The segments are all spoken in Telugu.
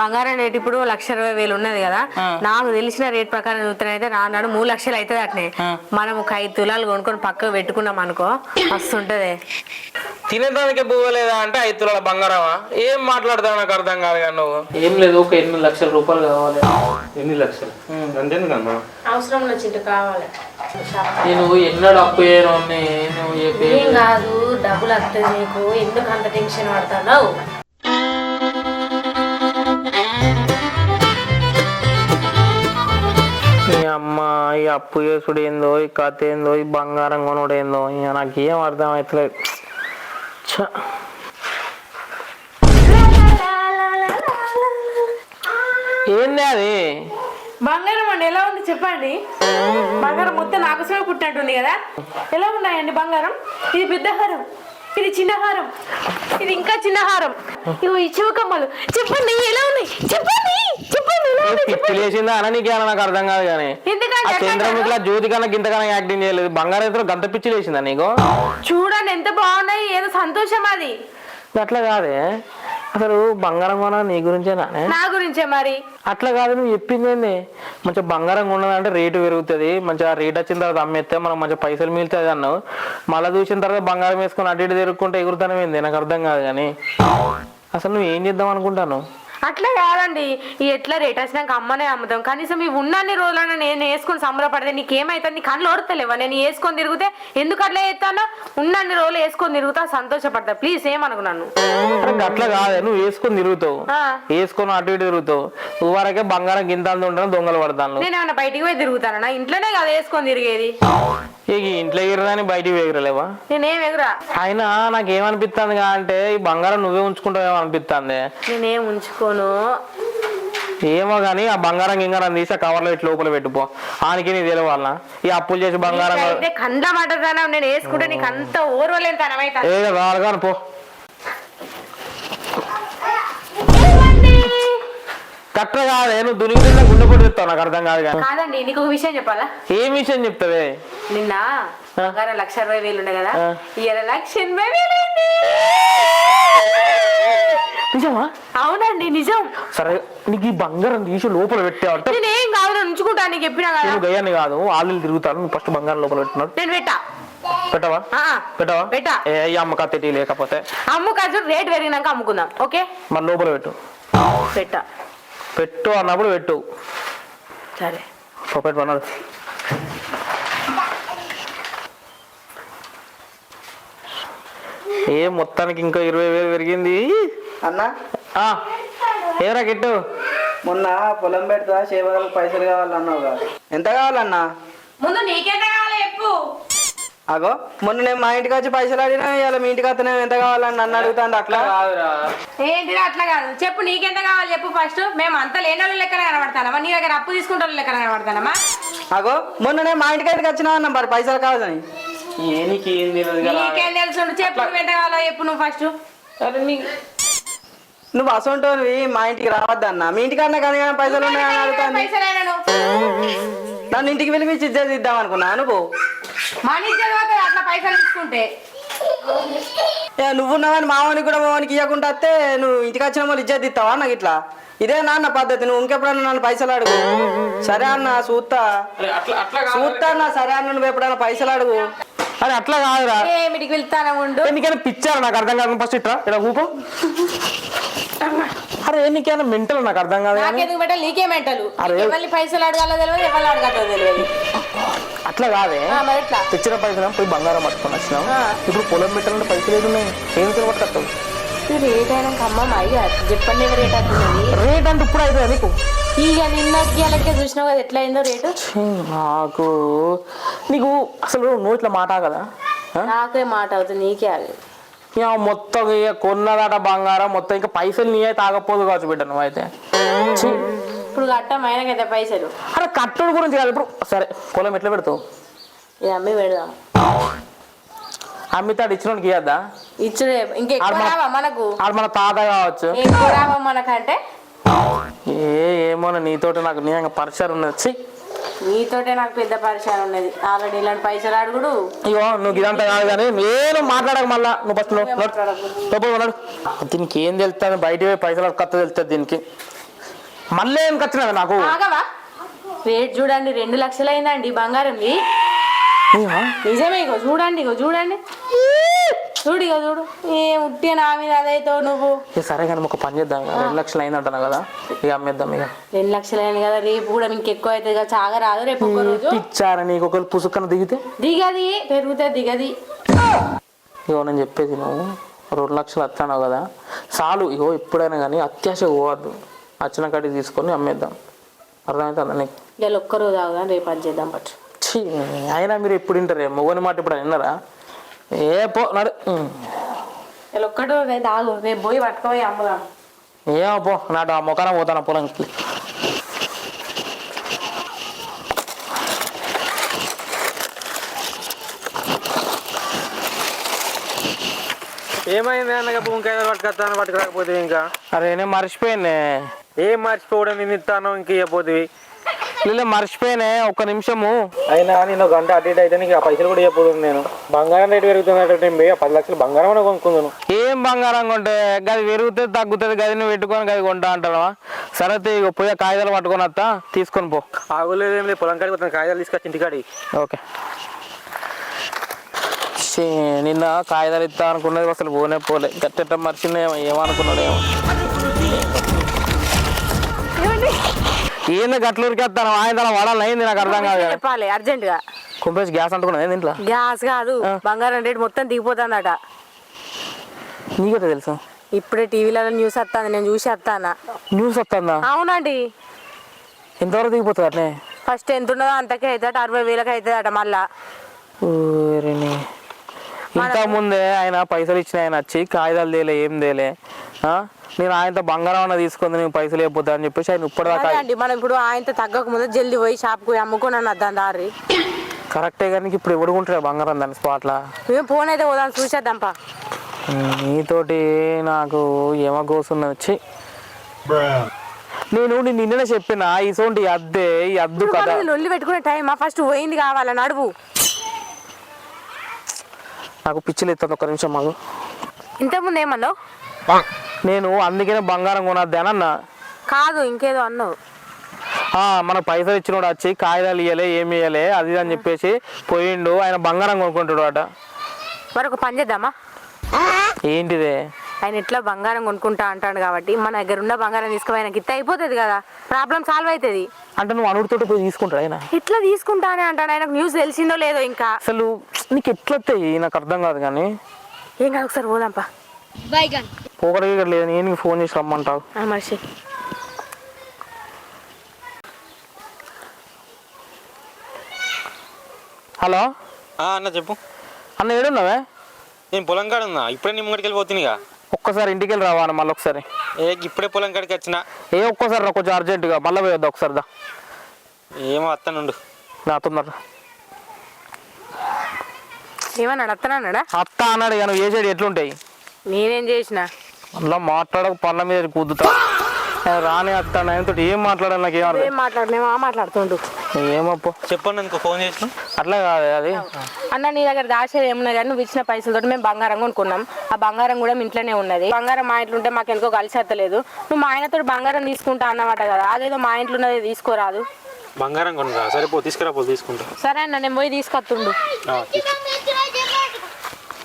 బంగారం రేట్ ఇప్పుడు లక్ష ఇరవై వేలు ఉన్నది కదా. నాకు తెలిసిన రేట్ ప్రకారం చూస్తేనైతే రానాడు మూడు లక్షలు అవుతుంది అట్నే. మనం ఒక ఐదు తులాలు కొనుక్కొని పక్కకు పెట్టుకున్నాం అనుకో మస్తుంటది తినేదానికి పోలేదా అంటే ఐదు తులాల బంగారమా? ఏం మాట్లాడతావు నాకు అర్థం కాదు కానీ నువ్వు? ఏం లేదు ఒక ఎనిమిది లక్షల రూపాయలు కావాలి. ఎన్ని లక్షలు? అంతేందుకమ్మా అవసరం వచ్చింది కావాలి. నేను ఎన్నడూ అప్పు చేయను ఏం కాదు డబ్బులు వస్తుంది నీకు. ఎందుకు అంత టెన్షన్ పడుతున్నావు? అప్పు చేసుడు ఏందో ఈ కథ ఏందో ఈ బంగారం కొనుడు ఏందో ఇక నాకు ఏం అర్థం అవుతలేదు ఛ. ఏంది అది బంగారం అండి ఎలా ఉంది చెప్పండి బంగారం మొత్తం నాకు సేవ పుట్టినట్టుంది కదా ఎలా ఉన్నాయండి బంగారం ఇది పెద్ద హారం ఇది చిన్న హారం ఇది ఇంకా చిన్న హారం ఇవి ఈ చివకమ్మలు. చెప్పండి ఎలా ఉన్నాయి? చెప్పండి చెప్పండి ఎలా ఉన్నాయి? నాకు అర్థం కాదు కానీ. ఆ ఎందుకంటే చంద్రముఖిలా జ్యోతి కన్నా గింతకన్నా యాక్టింగ్ చేయలేదు. బంగారం ఇద్దరు గంత పిచ్చి లేచిందా నీకు? చూడండి ఎంత బాగున్నాయి ఏదో సంతోషం అది. అట్లా కాదే. అసలు బంగారం కొన నీ గురించేనా నా గురించే మరి. అట్లా కాదు నువ్వు చెప్పింది ఏంది మంచిగా బంగారం ఉన్నదంటే రేటు పెరుగుతుంది మంచిగా రేట్ వచ్చిన తర్వాత అమ్మేస్తే మనం మంచిగా పైసలు మిగులుతుంది అన్నావు. మళ్ళీ చూసిన తర్వాత బంగారం వేసుకొని అటు ఇటు తిరుగుకుంటే ఎగురుతానం ఏంది? నాకు అర్థం కాదు కానీ. అసలు నువ్వు ఏం చేద్దాం అనుకుంటాను అట్లా కాదండి. ఈ ఎట్లా రేట్ వచ్చినాక అమ్మనే అమ్ముతాం కనీసం ఈ ఉన్నన్ని రోజులైనా నేను వేసుకొని సంబరపడితే నీకేమైతుంది? నీ కళ్ళు ఓడతలేవా? నేను వేసుకొని తిరిగితే ఎందుకు అట్లా చేస్తాను? ఉన్నన్ని రోజులు వేసుకొని తిరుగుతా సంతోషపడతా. ప్లీజ్ ఏమనుకున్నాను? అరే అట్లా కాదే. నువ్వు వేసుకొని తిరుగుతావు. వేసుకొని అటు ఇటు తిరుగుతావు. నువ్వు వరకే బంగారం గింత ఉంటాను దొంగలు పడతాను నేను ఏమన్నా బయటికి పోయి తిరుగుతానా? ఇంట్లోనే కదా వేసుకొని తిరిగేది. ఇక ఇంట్లో ఎగిరదని బయటికి ఎగిరలేవా? నేనేం ఎగురా? అయినా నాకు ఏమనిపిస్తుంది అంటే ఈ బంగారం నువ్వే ఉంచుకుంటావేమో అనిపిస్తుంది నేనేం ఉంచుకోను. ఏమో కానీ ఆ బంగారం గింగారం తీసి ఆ కవర్లో ఇట్లా లోపల పెట్టుకో ఆనికి నీ తెలవాలనా ఈ అప్పులు చేసి బంగారం మాట నేను వేసుకుంటే నీకు అంత ఓర్వలేని తనమైతే. కావాలి కానీ పో. కట్ట కాదే దునికి తిన్న గుండె పొడి తెస్తావు నాకు అర్థం కాదు కానీ. కాదండి నీకు ఒక విషయం చెప్పాలా? ఏం విషయం చెప్తావే? నిన్న బంగారం లక్ష అరవై వేలు ఉండే కదా. ఇవాళ లక్ష ఎనభై వేలు. నిజమా? అవునండి నిజం. సరే నీకు ఈ బంగారం తీసి లోపల పెట్టావంటే నేనేం కాదు ఉంచుకుంటా నీకు చెప్పినా కదా. నేను గయ్యాన్ని కాదు వాళ్ళు తిరుగుతాను నువ్వు ఫస్ట్ బంగారం లోపల పెట్టినాడు నేను పెట్టా. పెట్టవా? పెట్టవా? పెట్టా. ఏ ఈ అమ్మ కత్తి లేకపోతే? అమ్ము కాదు రేట్ పెరిగినాక అమ్ముకుందాం ఓకే? మరి లోపల పెట్టు. పెట్టా. పెట్టు అన్నప్పుడు పెట్టు. సరే. పో, పెట్టు అన్నాడు ఏ మొత్తానికి ఇంకా ఇరవై వేలు పెరిగింది? అన్న? ఆ, ఏరా గిట్టు మొన్న పొలం పెడతా చేపలకు పైసలు కావాలన్నావు కదా ఎంత కావాలన్నా? ముందు నీకెంత కావాలి చెప్పు. అగో మొన్న నేను మా ఇంటికి వచ్చి పైసలు అడిగినా ఇవాళ మీ ఇంటికి వస్తే ఎంత కావాలని నన్ను అడుగుతాను అట్లా? కాదురా. ఏంటిది అట్లా కాదు? చెప్పు నీకెంత కావాలి చెప్పు ఫస్ట్ మేము అంత లేని వాళ్ళు లెక్కన కనబడతానమా నీ దగ్గర అప్పు తీసుకుంటే వాళ్ళు లెక్కన కనబడతానమా అగో మొన్న నేను మా ఇంటికి అయితే వచ్చినా అన్న మరి? పైసలు కావాలని? ఏ నీకు ఏం తెలియదు కదా. నీకేం తెలుసు చెప్పు నువ్వు ఎంత కావాలో చెప్పు నువ్వు ఫస్ట్ అరే నీ నువ్వు అసొంటోనివి మా ఇంటికి రావద్దన్న. మీ ఇంటికి అన్నా కానీ కానీ పైసలు ఉన్నాయని అడుగుతాను నన్ను ఇంటికి పిలిపించి ఇద్దాం అనుకున్నా నువ్వు? మన ఇద్దరు అట్లా పైసలు తీసుకుంటే. ఏ, నువ్వు ఉన్నావని మావానికి కూడా మావానికి ఇవ్వకుండా వస్తే నువ్వు ఇంటికి వచ్చిన వాళ్ళు ఇచ్చేది ఇస్తావా నాకు ఇట్లా? ఇదే నాన్న పద్ధతి నువ్వు ఇంకెప్పుడన్నా నన్ను పైసలు అడుగు. సరే అన్న చూస్తా చూస్తా అన్న సరే అన్న నువ్వు ఎప్పుడైనా పైసలు అడుగు. అరే అట్లా కాదురా. ఏమిటికి వెళ్తానే ఉండు? నీకైనా పిచ్చారు నాకు అర్థం కాదు ఫస్ట్ ఇట్రా ఇలా ఊకో అరే నీకైనా మెంటల్ నాకు అర్థం కాదు నాకెందుకు పెట్టాలి నీకే మెంటలు. ఎవరిని పైసలు అడగాలో తెలియదు ఎవరు అడగాలో తెలియదు అట్లా కాదే. తెచ్చిన పైసలు పోయి బంగారం పట్టుకొని వచ్చినాం. ఇప్పుడు పొలం పెట్టాలంటే పైసలు ఏది ఉన్నాయి? ఏం తెలియ పట్టుకొస్తావు? రేట్ అయినా అమ్మమ్మ అయ్యా చెప్పండి రేట్ అవుతున్నది రేట్ అంటే ఇప్పుడు అవుతుంది నీకు? ఇక నిన్న గీలకే చూసినావు కదా ఎట్లా అయిందో రేటు నాకు నీకు అసలు నోట్ల మాట కదా? నాకే మాట అవుతుంది నీకే అది ఇక మొత్తం ఇక కొన్నదాట బంగారం మొత్తం ఇంకా పైసలు నీ అయితే ఆగపోదు కావచ్చు బిడ్డ నువ్వైతే. ఛీ. ఇప్పుడు కట్టమైన కదా పైసలు. అరే కట్టుడు గురించి కాదు ఇప్పుడు సరే పొలం ఎట్లా పెడతావు? ఇది అమ్మి పెడదాం? అమ్మితాడు ఇచ్చినోడికి ఇచ్చుడే మన- రావా మనకు? ఆడు మన తాత కావచ్చు. ఎక్కువ రావా మనకంటే? ఏ ఏమో నీతోటి నాకు నిజంగా పరిచయం ఉన్నది. ఛీ. నీతోటే నాకు పెద్ద పరిచయం ఉన్నది. ఆల్రెడీ ఇలాంటి పైసలు అడుగుడు. ఇగో నువ్వు ఇదంతా కాదు కానీ నేను మాట్లాడక మళ్ళా. నువ్వు ఫస్ట్ ఉన్నాడు దీనికి ఏం తెలుస్తుంది? బయట పైసలు కత్త తెలుస్తుంది దీనికి. మళ్ళీ ఏం ఖచ్చినవి నాకు? ఆగవా? రేట్ చూడండి రెండు లక్షలు అయిందండి ఏమా? నిజమే ఇగో చూడండి ఇగో చూడండి. చూడు ఇగో చూడు. ఏ ఉట్టి నా మీద అదైతే నువ్వు. ఇక సరే కానీ ఒక పని చేద్దాం ఇక. రెండు లక్షలు అయిందంటున్నా కదా? ఇక అమ్మేద్దాం ఇక. రెండు లక్షలు అయింది కదా రేపు కూడా ఇంకెక్కువ అవుతుంది కదా చాగా రాదు రేపు ఒక్క రోజు. ఇచ్చారా నీకు? ఒకరు పుసుక్కన దిగితే? దిగది పెరుగుతుంది దిగది. ఇగో నేను చెప్పేది నువ్వు రెండు లక్షలు వస్తాను కదా? చాలు ఇగో ఎప్పుడైనా కానీ అత్యాశ పోవద్దు. వచ్చిన కాడికి తీసుకొని అమ్మేద్దాం. అర్థమవుతుందా నీకు? ఇవాళ ఒక్క రోజు ఆగుదా రేపు అది చేద్దాం పట్టు. ఛీ, అయినా మీరు ఎప్పుడు వింటారే మొగని మాట ఇప్పుడు విన్నారా? ఏ పో నడు. ఆగు రేపు పోయి పట్టుకోపోయి అమ్ముదాం. ఏమో పో నాటు ఆ మొక్కన పోతాను పొలంకి ఏమైంది అన్నగా భూమికాయ పట్టుకొస్తాను పట్టుకురాకపోతే ఇంకా? అరే నేను మర్చిపోయానే ఏం మర్చిపోవడం? నేను ఇస్తాను ఇంక ఇవ్వబోతుంది లేదు మర్చిపోయానే ఒక్క నిమిషము. అయినా నేను గంట అటు ఇటు అయితే నీకు ఆ పైసలు కూడా చెప్పబోతుంది నేను. బంగారం రేటు పెరుగుతున్నట్టు పది లక్షలు బంగారం అని కొనుక్కుందాను. ఏం బంగారం కొంటే గది పెరుగుతుంది తగ్గుతుంది గది నువ్వు పెట్టుకొని గది కొంటా అంటావా? సరే తీ, ఇగో పోయి ఆ కాగితాలు పట్టుకొని వస్తా తీసుకొని పో. ఆగులేదు ఏం లేదు పొలం కాడికి పోతాను కాగితాలు తీసుకొచ్చి ఇంటికాడి ఓకే. నిన్న కాగితాలు ఇస్తా అనుకున్నది అసలు పోనే పోలే. గట్టెట్ట మర్చింది ఏమో. ఏంది గట్లూరికి వస్తాను ఆయన వడాలి అయింది నాకు అర్థం కాదు కదా. చెప్పాలి అర్జెంట్గా కుంపేసి గ్యాస్ అంటుకున్నది ఏంది ఇంట్లో? గ్యాస్ కాదు బంగారం రేట్ మొత్తం దిగిపోతుందట. నీకైతే తెలుసా? ఇప్పుడే టీవీలలో న్యూస్ వస్తుంది నేను చూసి వస్తానా? న్యూస్ వస్తుందా? అవునండి. ఎంతవరకు దిగిపోతుంది అట్లే? ఫస్ట్ ఎంత ఉన్నదో అంతకే అవుతాడు అరవై వేలకు అవుతుందట మళ్ళా. ఊరిని. ఇంకా ముందే ఆయన పైసలు ఇచ్చిన ఆయన వచ్చి కాగితాలు తేలే ఏం తేలే. ఆ? నేను ఆయనతో బంగారం అన్న తీసుకుంది నేను పైసలు అయిపోతా అని చెప్పేసి ఆయన ఇప్పటిదాకా అదే అండి మనం ఇప్పుడు ఆయనతో తగ్గక ముందు జల్దీ పోయి షాప్కి పోయి అమ్ముకుని వద్దాం దారి. కరెక్టే కానీ ఇప్పుడు ఎవడుకుంటాడు బంగారం దాని స్పాట్లా మేము ఫోన్ అయితే పోదాం చూసేద్దాంపా నీతోటి నాకు ఏమో కోసున్నది వచ్చి. నేను నేను నిన్ననే చెప్పిన ఈ అద్దె ఈ అద్దు కదా మనది లొల్లి పెట్టుకునే టైమా ఫస్ట్ పోయింది కావాలా నడువు నాకు పిచ్చిలు ఎత్తుంది ఒక్క నిమిషం మాకు ఇంతకుముందు ఏమన్నావు? నేను అందుకనే బంగారం కొనద్దు అని అన్నా. కాదు ఇంకేదో అన్నావు. ఆ, మన పైసలు ఇచ్చినోడు వచ్చి కాగితాలు ఇయ్యలే ఏమి ఇయ్యలే అది అని చెప్పేసి పోయిండు ఆయన బంగారం కొనుక్కుంటాడు అట మరి ఒక పని చేద్దామా? ఏంటిదే? ఆయన ఎట్లా బంగారం కొనుక్కుంటా అంటాడు కాబట్టి మన దగ్గర ఉన్న బంగారం తీసుకుపోయి ఆయనకి ఇస్తే అయిపోతుంది కదా. ప్రాబ్లం సాల్వ్ అవుతుంది అంటే నువ్వు అనుడితోటి పోయి తీసుకుంటాడు ఆయన? ఇట్లా తీసుకుంటానే అంటాడు. ఆయనకు న్యూస్ తెలిసిందో లేదో ఇంకా. అసలు నీకు ఎట్లా వస్తాయి నాకు అర్థం కాదు కానీ. ఏం కాదు ఒకసారి పోదాంపా. ఇక్కడ లేదు నేను ఫోన్ చేసి రమ్మంటావు. ఆ మనిషి హలో? అన్న చెప్పు. అన్న ఏడున్నావే? నేను పొలం కాడ ఉన్నా. ఇప్పుడే నీ ముంగడికి వెళ్ళిపోతున్నాయిగా ఒక్కసారి ఇంటికి వెళ్ళి రావా మళ్ళీ ఒకసారి. ఏ ఇప్పుడే పొలం కాడికి వచ్చిన. ఏ ఒక్కసారి రా కొంచెం అర్జెంటుగా మళ్ళీ పోయొద్దా ఒకసారి దా. ఏమో అత్తనుండు నా తొందర ఏమన్నాడు అత్తనన్నాడా అత్త అన్నాడు ఇక నువ్వు చేసేది ఎట్లుంటాయి? నేనేం చేసిన? అలా మాట్లాడక పళ్ళ మీద కుదుతా రాని అత్త ఆయనతో ఏం మాట్లాడాలి నాకు ఏం ఏం అర్థం మాట్లాడినేమో మాట్లాడుతుండు. ఏమప్పో? చెప్పండి అందుకు ఫోన్ చేసిన. అట్లా కాదు అది. అన్న నీ దగ్గర దాచేది ఏమున్నది కానీ నువ్వు ఇచ్చిన పైసలతో మేము బంగారం కొనుక్కున్నాం. ఆ బంగారం కూడా మీ ఇంట్లోనే ఉన్నది. బంగారం మా ఇంట్లో ఉంటే మాకు ఎందుకో కలిసి వస్తలేదు నువ్వు మా ఆయనతో బంగారం తీసుకుంటా అన్నమాట కదా అదేదో మా ఇంట్లో ఉన్నది తీసుకోరాదు. బంగారం కొనురా సరే పో తీసుకురా పో తీసుకుంటా. సరే అన్న నేను పోయి తీసుకొస్తుండు.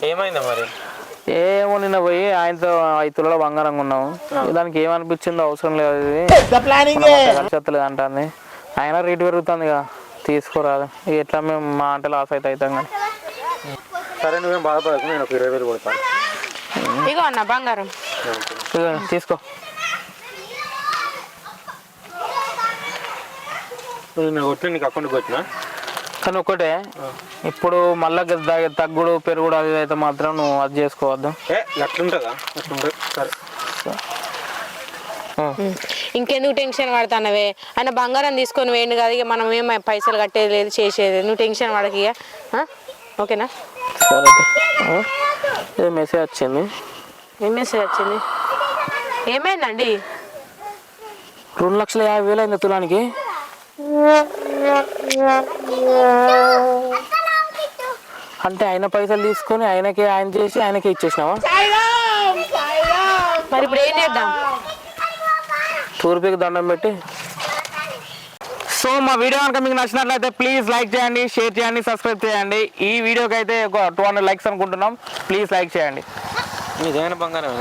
ఏమైందా మరి? ఏమో నిన్న పోయి ఆయనతో ఐదు తులాల బంగారం కొన్నాము దానికి ఏమనిపించిందో అవసరం లేదు ఇది కలిసెత్తలేదు అంటుంది అయినా రేటు పెరుగుతుంది ఇక. తీసుకోరాదు. ఇక ఎట్లా మేము మా అంటే లాస్ అయితే అవుతాం కానీ. సరే నువ్వేం బాధపడకు నేను ఒక ఇరవై వేలు కొడతాను ఇగో అన్న బంగారం. తీసుకో. నేను కొట్టిన నీకు అకౌంట్కి వచ్చిన? కానీ ఒకటే ఇప్పుడు మళ్ళా తగ్గుడు పెరుగుడు అది అయితే మాత్రం నువ్వు అది చేసుకోవద్దు. అట్లుంటుందా? అట్లుంటుంది సరే. ఇంకెందుకు టెన్షన్ పడుతున్నావే ఆయన బంగారం తీసుకొని వేయండి కదా ఇక మనం ఏం పైసలు కట్టేది లేదు చేసేది నువ్వు టెన్షన్ పడక ఇక? ఓకేనా? సరే మెసేజ్ వచ్చింది? ఏం మెసేజ్ వచ్చింది? ఏమైందండి? రెండు లక్షల యాభై వేలు అయింది తులానికి. అంటే ఆయన పైసలు తీసుకొని ఆయనకే ఆయన చేసి ఆయనకే ఇచ్చేసినావా? మరి ఇప్పుడు ఏం చేద్దాం? తూర్పుకి దండం పెట్టి. సో మా వీడియో కనుక మీకు నచ్చినట్లయితే ప్లీజ్ లైక్ చేయండి షేర్ చేయండి సబ్స్క్రైబ్ చేయండి. ఈ వీడియోకి అయితే ఒక టూ హండ్రెడ్ లైక్స్ అనుకుంటున్నాం. ప్లీజ్ లైక్ చేయండి. నిజమైన బంగారం